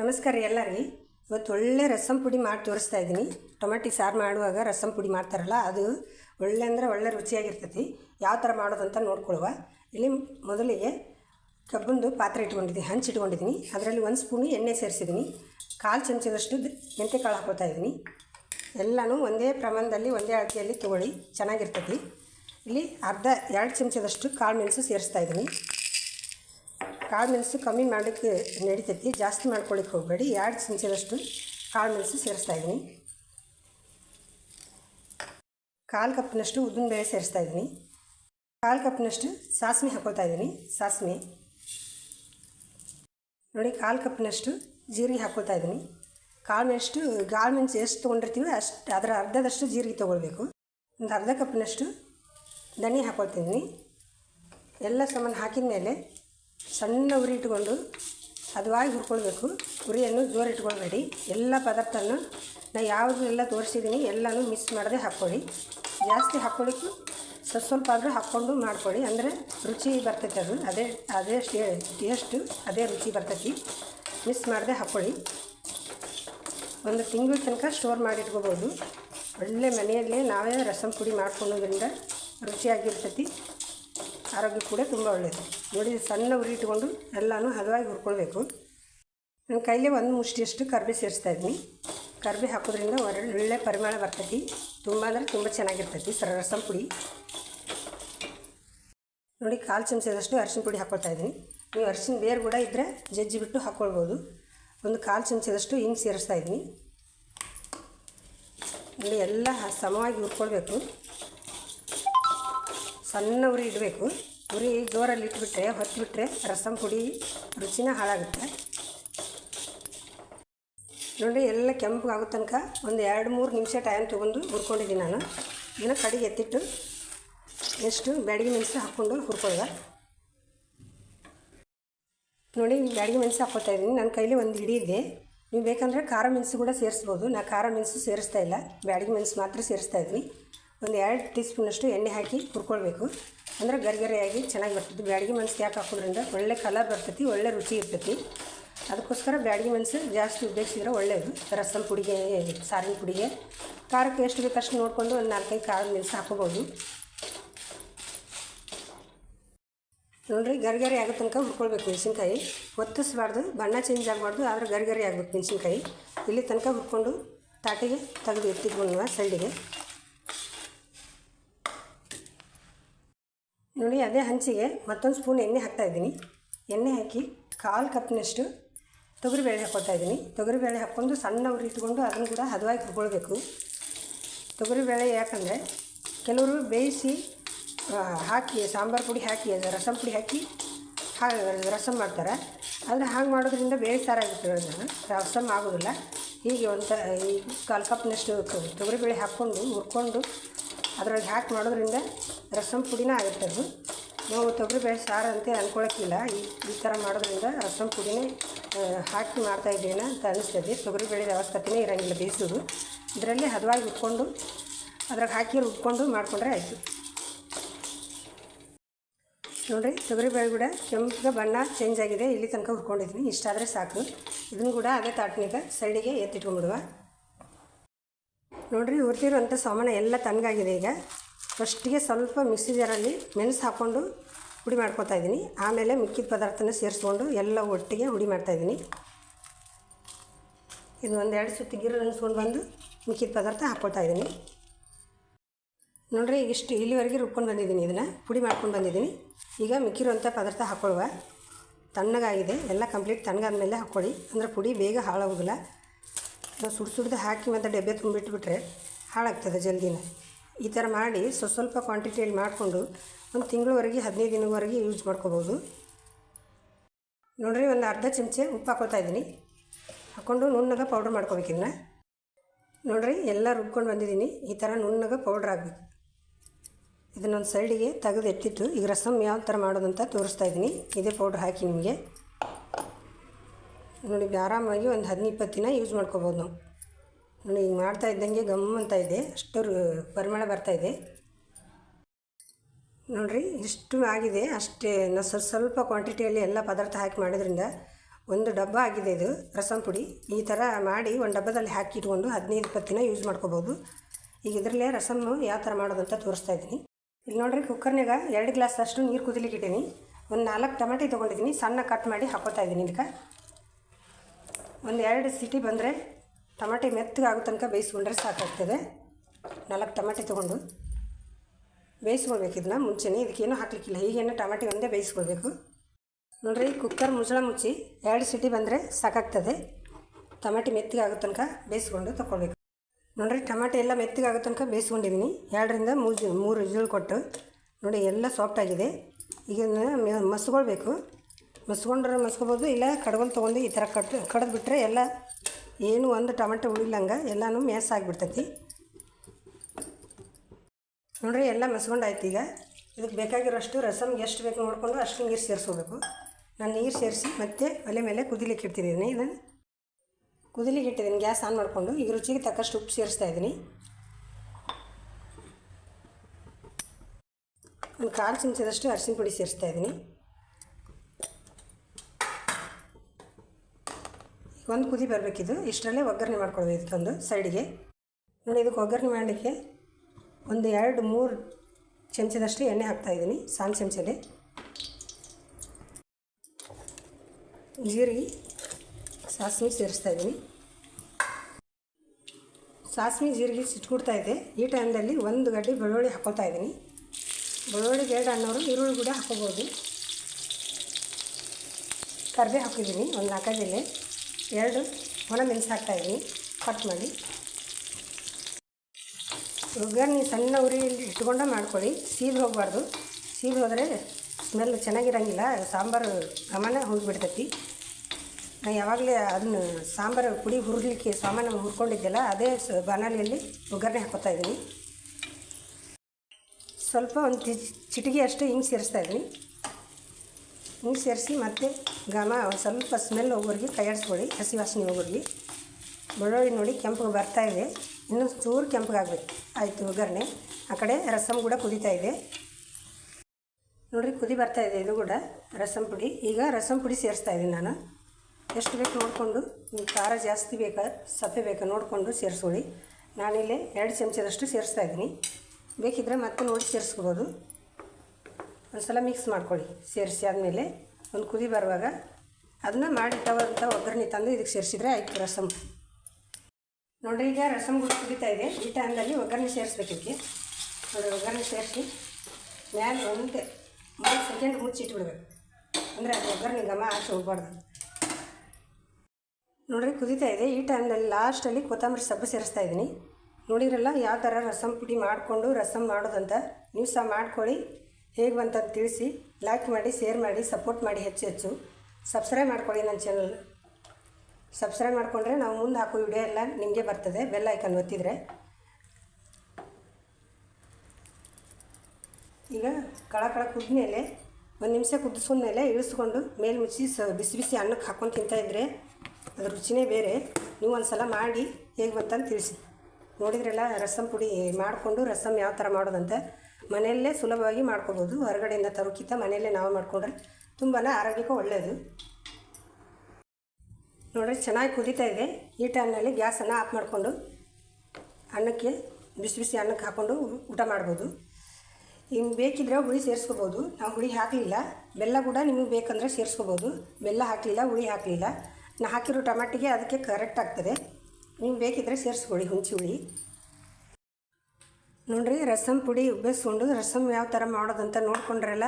ನಮಸ್ಕಾರ ರೀ ಎಲ್ಲರಿಗೆ ಇವತ್ತು ಒಳ್ಳೆ ರಸಂ ಪುಡಿ ಮಾಡಿ ತೋರಿಸ್ತಾ ಇದ್ದೀನಿ. ಟೊಮೆಟಿ ಸಾರು ಮಾಡುವಾಗ ರಸಂ ಪುಡಿ ಮಾಡ್ತಾರಲ್ಲ, ಅದು ಒಳ್ಳೆ ಅಂದರೆ ಒಳ್ಳೆ ರುಚಿಯಾಗಿರ್ತೈತಿ. ಯಾವ ಥರ ಮಾಡೋದು ಅಂತ ನೋಡ್ಕೊಳ್ಳುವ. ಇಲ್ಲಿ ಮೊದಲಿಗೆ ಕಬ್ಬಂದು ಪಾತ್ರೆ ಇಟ್ಕೊಂಡಿದ್ದೀನಿ ಹಂಚಿಟ್ಕೊಂಡಿದ್ದೀನಿ ಅದರಲ್ಲಿ ಒಂದು ಸ್ಪೂನು ಎಣ್ಣೆ ಸೇರಿಸಿದ್ದೀನಿ. ಕಾಲು ಚಮಚದಷ್ಟು ಮೆಂತೆ ಮೆಂತ್ಯಕಾಳು ಹಾಕೋತಾ ಇದ್ದೀನಿ. ಎಲ್ಲನೂ ಒಂದೇ ಪ್ರಮಾಣದಲ್ಲಿ, ಒಂದೇ ಅಳತೆಯಲ್ಲಿ ತೊಗೊಳ್ಳಿ. ಚೆನ್ನಾಗಿರ್ತೈತಿ. ಇಲ್ಲಿ ಅರ್ಧ, ಎರಡು ಚಮಚದಷ್ಟು ಕಾಳು ಮೆಣಸು ಸೇರಿಸ್ತಾ ಇದ್ದೀನಿ. ಕಾಳು ಮೆಣಸು ಕಮ್ಮಿ ಮಾಡೋಕ್ಕೆ ನಡೀತೈತಿ, ಜಾಸ್ತಿ ಮಾಡ್ಕೊಳ್ಳಿಕ್ಕೆ ಹೋಗಬೇಡಿ. ಎರಡು ಚಮಚದಷ್ಟು ಕಾಳು ಮೆಣಸು ಸೇರಿಸ್ತಾ ಇದ್ದೀನಿ. ಕಾಲು ಕಪ್ನಷ್ಟು ಉದ್ದಿನ ಬೇಳೆ ಸೇರಿಸ್ತಾ ಇದ್ದೀನಿ. ಕಾಲು ಕಪ್ನಷ್ಟು ಸಾಸಿವೆ ಹಾಕೋತಾ ಇದ್ದೀನಿ. ಸಾಸಿವೆ. ನೋಡಿ, ಕಾಲು ಕಪ್ನಷ್ಟು ಜೀರಿಗೆ ಹಾಕೋತಾ ಇದ್ದೀನಿ. ಕಾಳು ಮೆಣಸು ಕಾಳು ಮೆಣಸು ಎಷ್ಟು ತೊಗೊಂಡಿರ್ತೀವಿ ಅಷ್ಟು, ಅದರ ಅರ್ಧದಷ್ಟು ಜೀರಿಗೆ ತೊಗೊಳ್ಬೇಕು. ಒಂದು ಅರ್ಧ ಕಪ್ನಷ್ಟು ಧನಿ ಹಾಕೊಳ್ತಿದ್ದೀನಿ ಎಲ್ಲ ಸಾಮಾನು ಹಾಕಿದ ಮೇಲೆ ಸಣ್ಣ ಉರಿ ಇಟ್ಕೊಂಡು ಹದವಾಗಿ ಹುರ್ಕೊಳ್ಬೇಕು. ಉರಿಯನ್ನು ಜೋರು ಇಟ್ಕೊಳ್ಬೇಡಿ. ಎಲ್ಲ ಪದಾರ್ಥನ ನಾ ಯಾವುದು ಎಲ್ಲ ತೋರಿಸಿದ್ದೀನಿ ಎಲ್ಲನೂ ಮಿಕ್ಸ್ ಮಾಡದೆ ಹಾಕ್ಕೊಳ್ಳಿ. ಜಾಸ್ತಿ ಹಾಕ್ಕೊಳ್ಳಿಕ್ಕೂ ಸ್ವಲ್ಪ ಸ್ವಲ್ಪ ಆದರೂ ಹಾಕ್ಕೊಂಡು ಮಾಡ್ಕೊಳ್ಳಿ. ಅಂದರೆ ರುಚಿ ಬರ್ತೈತೆ ಅದು. ಅದೇ ಅದೇ ಟೇಸ್ಟು, ಅದೇ ರುಚಿ ಬರ್ತೈತಿ. ಮಿಸ್ ಮಾಡದೆ ಹಾಕ್ಕೊಳ್ಳಿ. ಒಂದು ತಿಂಗಳ ತನಕ ಸ್ಟೋರ್ ಮಾಡಿ ಇಟ್ಕೋಬೋದು ಒಳ್ಳೆ ಮನೆಯಲ್ಲೇ ನಾವೇ ರಸಂ ಪುಡಿ ಮಾಡ್ಕೊಳ್ಳೋದ್ರಿಂದ ರುಚಿಯಾಗಿರ್ತೈತಿ. ಆರೋಗ್ಯ ಕೂಡ ತುಂಬ ಒಳ್ಳೆಯದು ನೋಡಿ ಸಣ್ಣ ಉರಿ ಇಟ್ಕೊಂಡು ಎಲ್ಲನೂ ಹದವಾಗಿ ಹುರ್ಕೊಳ್ಬೇಕು. ನನ್ನ ಕೈಲೇ ಒಂದು ಮುಷ್ಟಿಯಷ್ಟು ಕರ್ಬೇ ಸೇರಿಸ್ತಾ ಇದ್ದೀನಿ ಕರ್ಬೇ ಹಾಕೋದ್ರಿಂದ ಒಳ್ಳೆ ಪರಿಮಳ ಬರ್ತೈತಿ. ತುಂಬ ಅಂದರೆ ತುಂಬ ಚೆನ್ನಾಗಿರ್ತೈತಿ ಸರ ರಸಂ ಪುಡಿ. ನೋಡಿ, ಕಾಲು ಚಮಚದಷ್ಟು ಅರಿಶಿನ ಪುಡಿ ಹಾಕ್ಕೊಳ್ತಾ ಇದ್ದೀನಿ. ನೀವು ಅರಿಶಿನ ಬೇರು ಕೂಡ ಇದ್ದರೆ ಜಜ್ಜಿ ಬಿಟ್ಟು ಹಾಕ್ಕೊಳ್ಬೋದು ಒಂದು ಕಾಲು ಚಮಚದಷ್ಟು ಹಿಂಗೆ ಸೇರಿಸ್ತಾ ಇದ್ದೀನಿ. ನೋಡಿ, ಎಲ್ಲ ಸಮವಾಗಿ ಹುರ್ಕೊಳ್ಬೇಕು. ಸಣ್ಣ ಉರಿ ಇಡಬೇಕು. ಉರಿ ಜೋರಲ್ಲಿ ಇಟ್ಬಿಟ್ರೆ, ಹೊತ್ಬಿಟ್ರೆ ರಸಂ ಪುಡಿ ರುಚಿನ ಹಾಳಾಗುತ್ತೆ. ನೋಡಿ, ಎಲ್ಲ ಕೆಂಪು ಆಗೋ ತನಕ ಒಂದು ಎರಡು ಮೂರು ನಿಮಿಷ ಟೈಮ್ ತೊಗೊಂಡು ಹುರ್ಕೊಂಡಿದ್ದೀನಿ ನಾನು. ಇದನ್ನು ಕಡೆಗೆ ಎತ್ತಿಟ್ಟು ಎಷ್ಟು ಬ್ಯಾಡಿಗೆ ಮೆಣಸು ಹಾಕ್ಕೊಂಡು ಹುರ್ಕೊಳ್ಳುವ ನೋಡಿ, ಬ್ಯಾಡಿಗೆ ಮೆಣಸು ಹಾಕ್ಕೊತಾ ಇದ್ದೀನಿ. ನನ್ನ ಕೈಲಿ ಒಂದು ಹಿಡಿ ಇದೆ. ನೀವು ಬೇಕಂದರೆ ಖಾರ ಮೆಣಸು ಕೂಡ ಸೇರಿಸ್ಬೋದು. ನಾನು ಖಾರ ಮೆಣಸು ಸೇರಿಸ್ತಾ ಇಲ್ಲ. ಬ್ಯಾಡಿಗೆ ಮೆಣಸು ಮಾತ್ರ ಸೇರಿಸ್ತಾ ಇದ್ದೀನಿ ಒಂದು ಎರಡು ಟೀ ಸ್ಪೂನಷ್ಟು ಎಣ್ಣೆ ಹಾಕಿ ಹುರ್ಕೊಳ್ಬೇಕು. ಅಂದರೆ ಗರಿಗರಿಯಾಗಿ ಚೆನ್ನಾಗಿ ಬರ್ತೈತಿ ಬ್ಯಾಡಗಿ ಮೆಣಸು ಯಾಕೆ ಹಾಕೋದ್ರಿಂದ ಒಳ್ಳೆ ಕಲರ್ ಬರ್ತೈತಿ, ಒಳ್ಳೆ ರುಚಿ ಇರ್ತೈತಿ. ಅದಕ್ಕೋಸ್ಕರ ಬ್ಯಾಡಗಿ ಮೆಣಸು ಜಾಸ್ತಿ ಉಪಯೋಗಿಸಿದ್ರೆ ಒಳ್ಳೆಯದು ರಸಂ ಪುಡಿಗೆ, ಸಾರಿನ ಪುಡಿಗೆ. ಖಾರಕ್ಕೆ ಎಷ್ಟು ಬೇಕು ಅಷ್ಟು ನೋಡಿಕೊಂಡು ಒಂದು ನಾಲ್ಕೈದು ಖಾರದ ಮೆಣಸು ಹಾಕೋಬೋದು ನೋಡಿರಿ, ಗರಿಗರಿ ಆಗೋ ತನಕ ಹುರ್ಕೊಳ್ಬೇಕು ಮೆಣಸಿನ್ಕಾಯಿ. ಒತ್ತಿಸ್ಬಾರ್ದು, ಬಣ್ಣ ಚೇಂಜ್ ಆಗಬಾರ್ದು, ಆದರೆ ಗರಿಗರಿ ಆಗಬೇಕು ಮೆಣಸಿನ್ಕಾಯಿ. ಇಲ್ಲಿ ತನಕ ಹುರ್ಕೊಂಡು ತಾಟಿಗೆ ತೆಗೆದು ಎತ್ತಿಟ್ಕೊಂಡು ಸೈಡಿಗೆ. ನೋಡಿ, ಅದೇ ಹಂಚಿಗೆ ಮತ್ತೊಂದು ಸ್ಪೂನ್ ಎಣ್ಣೆ ಹಾಕ್ತಾ ಇದ್ದೀನಿ. ಎಣ್ಣೆ ಹಾಕಿ ಕಾಲು ಕಪ್ನಷ್ಟು ತೊಗರಿಬೇಳೆ ಹಾಕೋತಾ ಇದ್ದೀನಿ. ತೊಗರಿಬೇಳೆ ಹಾಕ್ಕೊಂಡು ಸಣ್ಣ ಉರಿ ಇಟ್ಕೊಂಡು ಅದನ್ನು ಕೂಡ ಹದವಾಗಿ ಹುರ್ಕೊಳ್ಬೇಕು. ತೊಗರಿಬೇಳೆ ಯಾಕಂದರೆ ಕೆಲವರು ಬೇಯಿಸಿ ಹಾಕಿ, ಸಾಂಬಾರು ಪುಡಿ ಹಾಕಿ, ರಸಂ ಪುಡಿ ಹಾಕಿ ಹಾಗೆ ರಸಮ್ ಮಾಡ್ತಾರೆ. ಆದರೆ ಹಾಗೆ ಮಾಡೋದ್ರಿಂದ ಬೇಳೆ ಸಾರಾಗಿರ್ತದೆ ರಸಮ್ ಆಗೋದಿಲ್ಲ. ಹೀಗೆ ಒಂಥರ ಈ ಕಾಲು ಕಪ್ನಷ್ಟು ತೊಗರಿಬೇಳೆ ಹಾಕ್ಕೊಂಡು ಹುರ್ಕೊಂಡು ಅದ್ರೊಳಗೆ ಹಾಕಿ ಮಾಡೋದ್ರಿಂದ ರಸಮ್ ಪುಡಿನ ಆಗುತ್ತೆ ಅದು. ನಾವು ತೊಗರಿಬೇಳೆ ಸಾರು ಅಂತ ಅಂದ್ಕೊಳಕ್ಕಿಲ್ಲ ಈ ಈ ಥರ ಮಾಡೋದ್ರಿಂದ ರಸಮ್ ಪುಡಿನೇ ಹಾಕಿ ಮಾಡ್ತಾಯಿದ್ದೇನೆ ಅಂತ ಅನಿಸ್ತದೆ. ತೊಗರಿಬೇಳೆ ಅವಶ್ಯಕತೆನೇ ಇರೋಂಗಿಲ್ಲ ಬೇಯಿಸೋದು. ಇದರಲ್ಲಿ ಹದವಾಗಿ ಉಟ್ಕೊಂಡು, ಅದ್ರಾಗ ಹಾಕಿ ರುಬ್ಕೊಂಡು ಮಾಡಿಕೊಂಡ್ರೆ ಆಯಿತು. ನೋಡಿರಿ ತೊಗರಿಬೇಳೆ ಕೂಡ ಕೆಂಪಿಗೆ ಬಣ್ಣ ಚೇಂಜ್ ಆಗಿದೆ. ಇಲ್ಲಿ ತನಕ ಹುರ್ಕೊಂಡಿದ್ದೀನಿ ಇಷ್ಟಾದರೆ ಸಾಕು. ಇದನ್ನು ಕೂಡ ಅದೇ ತಾಟ್ನಾಗ ಸೈಡಿಗೆ ಎತ್ತಿಟ್ಕೊಂಡ್ಬಿಡುವ. ನೋಡಿರಿ ಹುರಿದಿರುವಂಥ ಸಾಮಾನು ಎಲ್ಲ ತಣ್ಣಗಾಗಿದೆ ಈಗ. ಫಸ್ಟಿಗೆ ಸ್ವಲ್ಪ ಮಿಕ್ಸಿ ಜಾರಲ್ಲಿ ಮೆಣಸು ಹಾಕ್ಕೊಂಡು ಹುಡಿ ಮಾಡ್ಕೊತಾ ಇದ್ದೀನಿ. ಆಮೇಲೆ ಮಿಕ್ಕಿದ ಪದಾರ್ಥನ ಸೇರಿಸ್ಕೊಂಡು ಎಲ್ಲ ಒಟ್ಟಿಗೆ ಹುಡಿ ಮಾಡ್ತಾಯಿದ್ದೀನಿ ಇದು ಒಂದು ಎರಡು ಸುತ್ತಿ ಗಿರು ಅನ್ಸ್ಕೊಂಡು ಬಂದು ಮಿಕ್ಕಿದ ಪದಾರ್ಥ ಹಾಕ್ಕೊಳ್ತಾ ಇದ್ದೀನಿ. ನೋಡಿರಿ, ಇಷ್ಟು ಇಲ್ಲಿವರೆಗೆ ರುಬ್ಕೊಂಡು ಬಂದಿದ್ದೀನಿ ಇದನ್ನು. ಪುಡಿ ಮಾಡ್ಕೊಂಡು ಬಂದಿದ್ದೀನಿ. ಈಗ ಮಿಕ್ಕಿರುವಂಥ ಪದಾರ್ಥ ಹಾಕ್ಕೊಳ್ಳುವ. ತಣ್ಣಗಾಗಿದೆ. ಎಲ್ಲ ಕಂಪ್ಲೀಟ್ ತಣ್ಣಗಾದ ಮೇಲೆ ಹಾಕ್ಕೊಳ್ಳಿ. ಅಂದರೆ ಪುಡಿ ಬೇಗ ಹಾಳಾಗೋದಿಲ್ಲ. ನಾವು ಸುಡು ಸುಡ್ದು ಹಾಕಿ ಮತ್ತು ಡಬ್ಬೆ ತುಂಬಿಟ್ಬಿಟ್ರೆ ಹಾಳಾಗ್ತದೆ ಜಲ್ದಿನ. ಈ ಥರ ಮಾಡಿ ಸ್ವಲ್ಪ ಸ್ವಲ್ಪ ಕ್ವಾಂಟಿಟಿಯಲ್ಲಿ ಮಾಡಿಕೊಂಡು ಒಂದು ತಿಂಗಳವರೆಗೆ, ಹದಿನೈದು ದಿನವರೆಗೆ ಯೂಸ್ ಮಾಡ್ಕೋಬೋದು. ನೋಡಿರಿ ಒಂದು ಅರ್ಧ ಚಮಚೆ ಉಪ್ಪು ಹಾಕೋತಾ ಇದ್ದೀನಿ. ಹಾಕ್ಕೊಂಡು ನುಣ್ಣಗೆ ಪೌಡ್ರ್ ಮಾಡ್ಕೋಬೇಕಿನ್ನ ನೋಡಿರಿ ಎಲ್ಲ ರುಬ್ಕೊಂಡು ಬಂದಿದ್ದೀನಿ. ಈ ಥರ ನುಣ್ಣಗೆ ಪೌಡ್ರ್ ಆಗಬೇಕು. ಇದನ್ನೊಂದು ಸೈಡಿಗೆ ತೆಗೆದು ಎತ್ತಿಟ್ಟು ಈಗ ರಸಮ್ ಯಾವ ಥರ ಮಾಡೋದಂತ ತೋರಿಸ್ತಾ ಇದ್ದೀನಿ. ಇದೇ ಪೌಡ್ರ್ ಹಾಕಿ ನಿಮಗೆ. ನೋಡಿ ಆರಾಮಾಗಿ ಒಂದು ಹದಿನೈದು ದಿನ ಯೂಸ್ ಮಾಡ್ಕೋಬೋದು ನಾವು. ನೋಡಿ ಈಗ ಮಾಡ್ತಾ ಇದ್ದಂಗೆ ಗಮ್ ಅಂತ ಇದೆ. ಅಷ್ಟು ಪರಿಮಳ ಇದೆ. ನೋಡಿರಿ, ಇಷ್ಟು ಆಗಿದೆ. ಅಷ್ಟೇ ನಾವು ಸ್ವಲ್ಪ ಸ್ವಲ್ಪ ಕ್ವಾಂಟಿಟಿಯಲ್ಲಿ ಎಲ್ಲ ಪದಾರ್ಥ ಹಾಕಿ ಮಾಡೋದ್ರಿಂದ ಒಂದು ಡಬ್ಬ ಆಗಿದೆ ಇದು, ರಸಂ ಪುಡಿ. ಈ ಥರ ಮಾಡಿ ಒಂದು ಡಬ್ಬದಲ್ಲಿ ಹಾಕಿ ಇಟ್ಕೊಂಡು ಹದಿನೈದು ಇಪ್ಪತ್ತು ದಿನ ಯೂಸ್ ಮಾಡ್ಕೋಬೋದು. ಈಗ ಇದರಲ್ಲೇ ರಸಮ್ಮು ಯಾವ ಥರ ಮಾಡೋದಂತ ತೋರಿಸ್ತಾ ಇದ್ದೀನಿ. ಇಲ್ಲಿ ನೋಡಿರಿ ಕುಕ್ಕರ್ನಾಗ ಎರಡು ಗ್ಲಾಸ್ ಅಷ್ಟು ನೀರು ಕುದಿಲಿಕ್ಕೆ ಇಟ್ಟೀನಿ ಒಂದು ನಾಲ್ಕು ಟೊಮೆಟೊ ತೊಗೊಂಡಿದ್ದೀನಿ. ಸಣ್ಣ ಕಟ್ ಮಾಡಿ ಹಾಕೋತಾ ಇದ್ದೀನಿ ಇದಕ್ಕೆ. ಒಂದು ಎರಡು ಸಿಟಿ ಬಂದರೆ ಟಮಾಟೆ ಮೆತ್ತಗೆ ಆಗೋ ತನಕ ಬೇಯಿಸ್ಕೊಂಡ್ರೆ ಸಾಕಾಗ್ತದೆ. ನಾಲ್ಕು ಟಮಾಟೆ ತೊಗೊಂಡು ಬೇಯಿಸ್ಕೊಳ್ಬೇಕು ಇದನ್ನ ಮುಂಚೆನೇ. ಇದಕ್ಕೇನು ಹಾಕ್ಲಿಕ್ಕಿಲ್ಲ. ಈಗೇನು ಟಮಾಟೆ ಒಂದೇ ಬೇಯಿಸ್ಕೊಳ್ಬೇಕು. ನೋಡ್ರಿ ಕುಕ್ಕರ್ ಮುಚ್ಚಳ ಮುಚ್ಚಿ ಎರಡು ಸಿಟಿ ಬಂದರೆ ಸಾಕಾಗ್ತದೆ. ಟಮಾಟೆ ಮೆತ್ತಗೆ ಆಗೋ ತನಕ ಬೇಯಿಸ್ಕೊಂಡು ತೊಗೊಳ್ಬೇಕು ನೋಡ್ರಿ, ಟಮಾಟೆ ಎಲ್ಲ ಮೆತ್ತಗೆ ಆಗೋ ತನಕ ಬೇಯಿಸ್ಕೊಂಡಿದ್ದೀನಿ ಎರಡರಿಂದ ಮೂರು ಮೂರು ವಿಸಿಲ್ ಕೊಟ್ಟು. ನೋಡಿ, ಎಲ್ಲ ಸಾಫ್ಟ್ ಆಗಿದೆ. ಈಗ ಮಸ್ಕೊಳ್ಬೇಕು. ಮಸ್ಕೊಂಡ್ರೆ ಮಸ್ಕೋಬೋದು, ಇಲ್ಲ ಕಡ್ಗೊಂಡು ತೊಗೊಂಡು ಈ ಥರ ಕಟ್ ಕಡ್ದು ಬಿಟ್ಟರೆ ಎಲ್ಲ ಏನು ಒಂದು ಟೊಮೆಟೊ ಉಳಿಲಂಗೆ ಎಲ್ಲನೂ ಮೇಸ್ ಆಗಿಬಿಡ್ತೈತಿ. ನೋಡ್ರಿ ಎಲ್ಲ ಮಸ್ಕೊಂಡಾಯ್ತು ಈಗ. ಇದಕ್ಕೆ ಬೇಕಾಗಿರೋಷ್ಟು ರಸಮ್ಗೆ ಎಷ್ಟು ಬೇಕು ನೋಡಿಕೊಂಡು ಅಷ್ಟು ನೀರು ಸೇರಿಸ್ಕೋಬೇಕು. ನಾನು ನೀರು ಸೇರಿಸಿ ಮತ್ತೆ ಒಲೆ ಮೇಲೆ ಕುದಿಲಿಕ್ಕೆ ಇಡ್ತಿದ್ದೀನಿ ಇದನ್ನು. ಕುದಿಲಿಕ್ಕೆ ಇಟ್ಟಿದ್ದೀನಿ, ಗ್ಯಾಸ್ ಆನ್ ಮಾಡಿಕೊಂಡು. ಈಗ ರುಚಿಗೆ ತಕ್ಕಷ್ಟು ಉಪ್ಪು ಸೇರಿಸ್ತಾ ಇದ್ದೀನಿ. ಒಂದು ಕಾಲು ಚಮಚದಷ್ಟು ಅರಿಶಿನ ಪುಡಿ ಸೇರಿಸ್ತಾ ಇದ್ದೀನಿ. ಒಂದು ಕುದಿ ಬರಬೇಕಿದು. ಇಷ್ಟರಲ್ಲೇ ಒಗ್ಗರಣೆ ಮಾಡ್ಕೊಳ್ಬೇಕು ಇದಕ್ಕೊಂದು ಸೈಡಿಗೆ. ನೋಡಿ, ಇದಕ್ಕೆ ಒಗ್ಗರಣೆ ಮಾಡಲಿಕ್ಕೆ ಒಂದು ಎರಡು ಮೂರು ಚಮಚದಷ್ಟು ಎಣ್ಣೆ ಹಾಕ್ತಾಯಿದ್ದೀನಿ ಸಣ್ಣ ಚಮಚಲ್ಲಿ. ಜೀರಿಗೆ, ಸಾಸಿವೆ ಸೇರಿಸ್ತಾ ಇದ್ದೀನಿ. ಸಾಸಿವೆ ಜೀರಿಗೆ ಸಿಟ್ಕೊಡ್ತಾ ಇದೆ. ಈ ಟೈಮ್ದಲ್ಲಿ ಒಂದು ಗಡ್ಡೆ ಬೆಳ್ಳುಳ್ಳಿ ಹಾಕೋತಾ ಇದ್ದೀನಿ. ಬೆಳ್ಳುಳ್ಳಿ ಬೇಡ ಅನ್ನೋರು ಈರುಳ್ಳಿ ಕೂಡ ಹಾಕೋಬೋದು. ಕರಿಬೇ ಹಾಕಿದ್ದೀನಿ, ಒಂದು ನಾಲ್ಕೈದು ಎಲೆ. ಎರಡು ಒಣ ಮೆಣಸು ಹಾಕ್ತಾಯಿದ್ದೀನಿ ಕಟ್ ಮಾಡಿ. ಒಗ್ಗರಣೆ ಸಣ್ಣ ಉರಿಯಲ್ಲಿ ಇಟ್ಕೊಂಡೇ ಮಾಡ್ಕೊಳ್ಳಿ ಸೀದು ಹೋಗಬಾರ್ದು. ಸೀದು ಹೋದರೆ ಸ್ಮೆಲ್ ಚೆನ್ನಾಗಿರಂಗಿಲ್ಲ, ಸಾಂಬಾರು ಘಮನ ಹೋಗಿಬಿಡ್ತೈತಿ. ನಾನು ಯಾವಾಗಲೇ ಅದನ್ನು ಸಾಂಬಾರು ಪುಡಿ ಹುರ್ಲಿಕ್ಕೆ ಸಾಮಾನು ಹುರ್ಕೊಂಡಿದ್ದೆಲ್ಲ, ಅದೇ ಬಾಣಲಿಯಲ್ಲಿ ಒಗ್ಗರಣೆ ಹಾಕೋತಾ ಇದ್ದೀನಿ. ಸ್ವಲ್ಪ ಒಂದು ಚಿಟಿಗೆ ಅಷ್ಟು ಹಿಂಗೆ ಸೇರಿಸ್ತಾ ಇದ್ದೀನಿ. ಹಿಂಗೆ ಸೇರಿಸಿ ಮತ್ತೆ ಘಮ ಸ್ವಲ್ಪ ಸ್ಮೆಲ್ ಹೋಗೋರಿಗೆ ಕೈಯಾಡಿಸ್ಕೊಳ್ಳಿ ಹಸಿ ವಾಸನೆ ಹೋಗೋರಿಗೆ. ಬೆಳ್ಳುಳ್ಳಿ ನೋಡಿ ಕೆಂಪಗೆ ಬರ್ತಾ ಇದೆ. ಇನ್ನೊಂದು ಚೂರು ಕೆಂಪಗಾಗಬೇಕು ಆಯಿತು, ಒಗ್ಗರಣೆ. ಆ ಕಡೆ ರಸಮ್ ಕೂಡ ಕುದೀತಾ ಇದೆ. ನೋಡಿರಿ, ಕುದಿ ಬರ್ತಾ ಇದೆ ಇದು ಕೂಡ ರಸಮ್ ಪುಡಿ. ಈಗ ರಸಮ್ ಪುಡಿ ಸೇರಿಸ್ತಾ ಇದ್ದೀನಿ ನಾನು. ಎಷ್ಟು ಬೇಕು ನೋಡಿಕೊಂಡು ಖಾರ ಜಾಸ್ತಿ ಬೇಕಾ, ಸಪ್ಪೆ ಬೇಕಾ ನೋಡಿಕೊಂಡು ಸೇರಿಸ್ಕೊಳ್ಳಿ. ನಾನಿಲ್ಲಿ ಎರಡು ಚಮಚದಷ್ಟು ಸೇರಿಸ್ತಾ ಇದ್ದೀನಿ ಬೇಕಿದ್ದರೆ ಮತ್ತೆ ನೋಡಿ ಸೇರಿಸ್ಕೋಬೋದು. ಒಂದು ಸಲ ಮಿಕ್ಸ್ ಮಾಡ್ಕೊಳ್ಳಿ. ಸೇರಿಸಿ ಆದಮೇಲೆ ಒಂದು ಕುದಿ ಬರುವಾಗ ಅದನ್ನ ಮಾಡಿಟ್ಟವಂಥ ಒಗ್ಗರಣೆ ತಂದು ಇದಕ್ಕೆ ಸೇರಿಸಿದ್ರೆ ಆಯಿತು ರಸಮ್ ನೋಡಿರಿ, ಈಗ ರಸಮ್ ಗುಡ್ ಕುದೀತಾ ಇದೆ. ಈ ಟೈಮ್ದಲ್ಲಿ ಒಗ್ಗರಣೆ ಸೇರಿಸ್ಬೇಕು ಇದಕ್ಕೆ. ನೋಡಿ ಒಗ್ಗರಣೆ ಸೇರಿಸಿ ಮ್ಯಾಲೆ ಒಂದು ಮೂರು ಸೆಕೆಂಡ್ ಮುಚ್ಚಿಟ್ಬಿಡ್ಬೇಕು. ಅಂದರೆ ಅದು ಒಗ್ಗರಣೆ ಗಮ ಆಚೆ ಹೋಗ್ಬಾರ್ದು. ನೋಡ್ರಿ, ಕುದೀತಾ ಇದೆ. ಈ ಟೈಮ್ನಲ್ಲಿ ಲಾಸ್ಟಲ್ಲಿ ಕೊತ್ತಂಬರಿ ಸೊಪ್ಪು ಸೇರಿಸ್ತಾ ಇದ್ದೀನಿ. ನೋಡಿರಲ್ಲ ಯಾವ ಥರ ರಸಮ್ ಪುಡಿ ಮಾಡಿಕೊಂಡು ರಸಮ್ ಮಾಡೋದಂತ ನೀವು ಸಹ ಮಾಡ್ಕೊಳ್ಳಿ. ಹೇಗೆ ಬಂತಂತ ತಿಳಿಸಿ ಲೈಕ್ ಮಾಡಿ ಶೇರ್ ಮಾಡಿ ಸಪೋರ್ಟ್ ಮಾಡಿ ಹೆಚ್ಚು ಹೆಚ್ಚು. ಸಬ್ಸ್ಕ್ರೈಬ್ ಮಾಡ್ಕೊಳ್ಳಿ ನನ್ನ ಚಾನಲ್ ಸಬ್ಸ್ಕ್ರೈಬ್ ಮಾಡಿಕೊಂಡ್ರೆ ನಾವು ಮುಂದೆ ಹಾಕೋ ವಿಡಿಯೋ ಎಲ್ಲ ನಿಮಗೆ ಬರ್ತದೆ ಬೆಲ್ ಐಕನ್ ಒತ್ತಿದರೆ. ಈಗ ಕಳ ಕಳ ಕುದ್ಮೇಲೆ, ಒಂದು ನಿಮಿಷ ಕುದಿಸ್ಕೊಂಡ್ಮೇಲೆ ಇಳಿಸ್ಕೊಂಡು ಮೇಲೆ ಮುಚ್ಚಿ ಸ ಬಿಸಿ ಬಿಸಿ ಅನ್ನಕ್ಕೆ ಹಾಕ್ಕೊಂಡು ತಿಂತಾಯಿದ್ರೆ ಅದ್ರ ರುಚಿನೇ ಬೇರೆ. ನೀವು ಒಂದು ಸಲ ಮಾಡಿ ಹೇಗೆ ಬಂತಂತ ತಿಳಿಸಿ. ನೋಡಿದ್ರೆಲ್ಲ ರಸಮ್ ಪುಡಿ ಮಾಡಿಕೊಂಡು ರಸಮ್ ಯಾವ ಥರ ಮಾಡೋದಂತ ಮನೆಯಲ್ಲೇ ಸುಲಭವಾಗಿ ಮಾಡ್ಕೋಬೋದು. ಹೊರಗಡೆಯಿಂದ ತರೋಕ್ಕಿಂತ ಮನೆಯಲ್ಲೇ ನಾವು ಮಾಡಿಕೊಂಡ್ರೆ ತುಂಬಾ ಆರೋಗ್ಯಕ್ಕೂ ಒಳ್ಳೆಯದು ನೋಡಿರಿ, ಚೆನ್ನಾಗಿ ಕುದೀತಾ ಇದೆ. ಈ ಟೈಮ್ನಲ್ಲಿ ಗ್ಯಾಸನ್ನು ಆಫ್ ಮಾಡಿಕೊಂಡು ಅನ್ನಕ್ಕೆ, ಬಿಸಿ ಬಿಸಿ ಅನ್ನಕ್ಕೆ ಹಾಕ್ಕೊಂಡು ಊಟ ಮಾಡ್ಬೋದು. ಇನ್ನು ಬೇಕಿದ್ರೆ ಹುಳಿ ಸೇರಿಸ್ಕೋಬೋದು. ನಾವು ಹುಳಿ ಹಾಕಲಿಲ್ಲ. ಬೆಲ್ಲ ಕೂಡ ನಿಮಗೆ ಬೇಕಂದರೆ ಸೇರಿಸ್ಕೋಬೋದು. ಬೆಲ್ಲ ಹಾಕಲಿಲ್ಲ, ಹುಳಿ ಹಾಕಲಿಲ್ಲ. ನಾ ಹಾಕಿರೋ ಟಮಾಟಿಗೆ ಅದಕ್ಕೆ ಕರೆಕ್ಟ್ ಆಗ್ತದೆ. ನಿಮ್ಗೆ ಬೇಕಿದ್ರೆ ಸೇರಿಸ್ಕೊಳ್ಳಿ ಹುಂಚಿ ಹುಳಿ. ನೋಡಿರಿ ರಸಮ್ ಪುಡಿ ಉಬ್ಬಿಸ್ಕೊಂಡು ರಸಮ್ ಯಾವ ಥರ ಮಾಡೋದಂತ ನೋಡ್ಕೊಂಡ್ರಲ್ಲ?